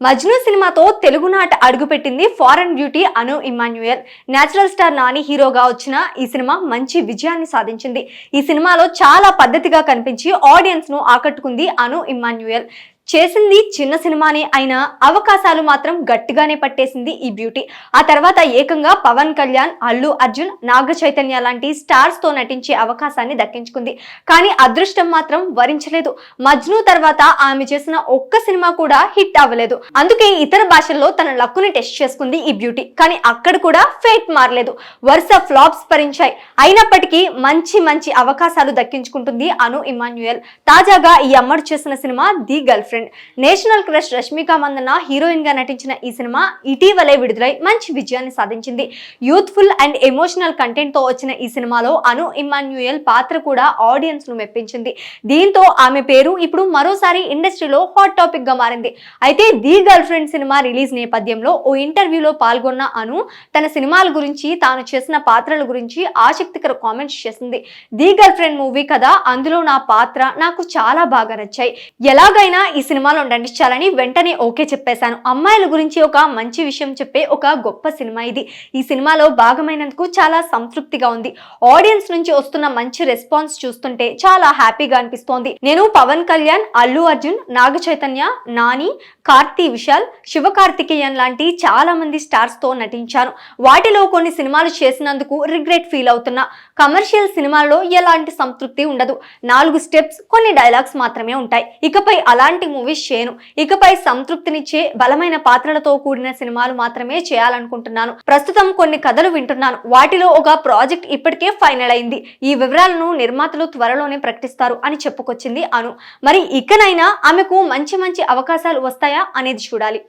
మజ్ను సినిమాతో తెలుగునాట అడుగుపెట్టింది foreign beauty Anu Emmanuel natural star Nani హీరోగా వచ్చిన ఈ సినిమా మంచి విజయాన్ని సాధించింది. ఈ సినిమాలో చాలా పద్ధతిగా కనిపించి ఆడియన్స్ను ఆకట్టుకుంది అను ఇమాన్యుయల్ చేసింది చిన్న సినిమానే అయినా అవకాశాలు మాత్రం గట్టిగానే పట్టేసింది ఈ బ్యూటీ. ఆ తర్వాత ఏకంగా పవన్ కళ్యాణ్ అల్లు అర్జున్ నాగ చైతన్య లాంటి స్టార్స్తో నటించే అవకాశాన్ని దక్కించుకుంది. కానీ అదృష్టం మాత్రం వరించలేదు. మజ్ను తర్వాత ఆమె చేసిన ఒక్క సినిమా కూడా హిట్ అవ్వలేదు. అందుకే ఇతర భాషల్లో తన లక్కుని టెస్ట్ చేసుకుంది ఈ బ్యూటీ. కానీ అక్కడ కూడా ఫేట్ మారలేదు. వరుస ఫ్లాప్స్ భరించాయి. అయినప్పటికీ మంచి మంచి అవకాశాలు దక్కించుకుంటుంది అను ఇమాన్యుయల్ తాజాగా ఈ అమ్మడు చేసిన cinema the girlfriend national crush Rashmika Mandanna హీరోయిన్గా నటించిన ఈ సినిమా ఇటీవలే విడుదలై మంచి విజయాన్ని సాధించింది. యూత్ఫుల్ అండ్ ఎమోషనల్ కంటెంట్తో వచ్చిన ఈ సినిమాలో అను ఇమాన్యుయల్ పాత్ర కూడా ఆడియన్స్ను మెప్పించింది. దీంతో ఆమె పేరు ఇప్పుడు మరోసారి ఇండస్ట్రీలో హాట్ టాపిక్గా మారింది. అయితే ది గర్ల్ ఫ్రెండ్ సినిమా రిలీజ్ నేపథ్యంలో ఓ ఇంటర్వ్యూలో పాల్గొన్న అను తన సినిమాల గురించి తాను చేసిన పాత్రల గురించి ఆసక్తికర కామెంట్స్ చేసింది. ది గర్ల్ ఫ్రెండ్ మూవీ కదా అందులో నా పాత్ర నాకు చాలా బాగా నచ్చాయి. ఎలాగైనా ఈ సినిమాలో నటించాలని వెంటనే ఓకే చెప్పేశాను. అమ్మాయిల గురించి ఒక మంచి విషయం చెప్పే ఒక గొప్ప సినిమా ఇది. ఈ సినిమాలో భాగమైనందుకు చాలా సంతృప్తిగా ఉంది. ఆడియన్స్ నుంచి వస్తున్న మంచి రెస్పాన్స్ చూస్తుంటే చాలా హ్యాపీగా అనిపిస్తోంది. నేను పవన్ కళ్యాణ్ అల్లు అర్జున్ నాగ చైతన్య నాని కార్తీ విశాల్ శివ కార్తికేయన్ లాంటి చాలా మంది స్టార్స్తో నటించాను. వాటిలో కొన్ని సినిమాలు చేసినందుకు రిగ్రెట్ ఫీల్ అవుతున్నా. కమర్షియల్ సినిమాల్లో ఎలాంటి సంతృప్తి ఉండదు. నాలుగు స్టెప్స్ కొన్ని డైలాగ్స్ మాత్రమే ఉంటాయి. ఇకపై అలాంటి మూవీస్ చేయను ఇకపై సంతృప్తినిచ్చే బలమైన పాత్రలతో కూడిన సినిమాలు మాత్రమే చేయాలనుకుంటున్నాను. ప్రస్తుతం కొన్ని కథలు వింటున్నాను. వాటిలో ఒక ప్రాజెక్ట్ ఇప్పటికే ఫైనల్ అయింది. ఈ వివరాలను నిర్మాతలు త్వరలోనే ప్రకటిస్తారు అని చెప్పుకొచ్చింది అను. మరి ఇకనైనా ఆమెకు మంచి మంచి అవకాశాలు వస్తాయా అనేది చూడాలి.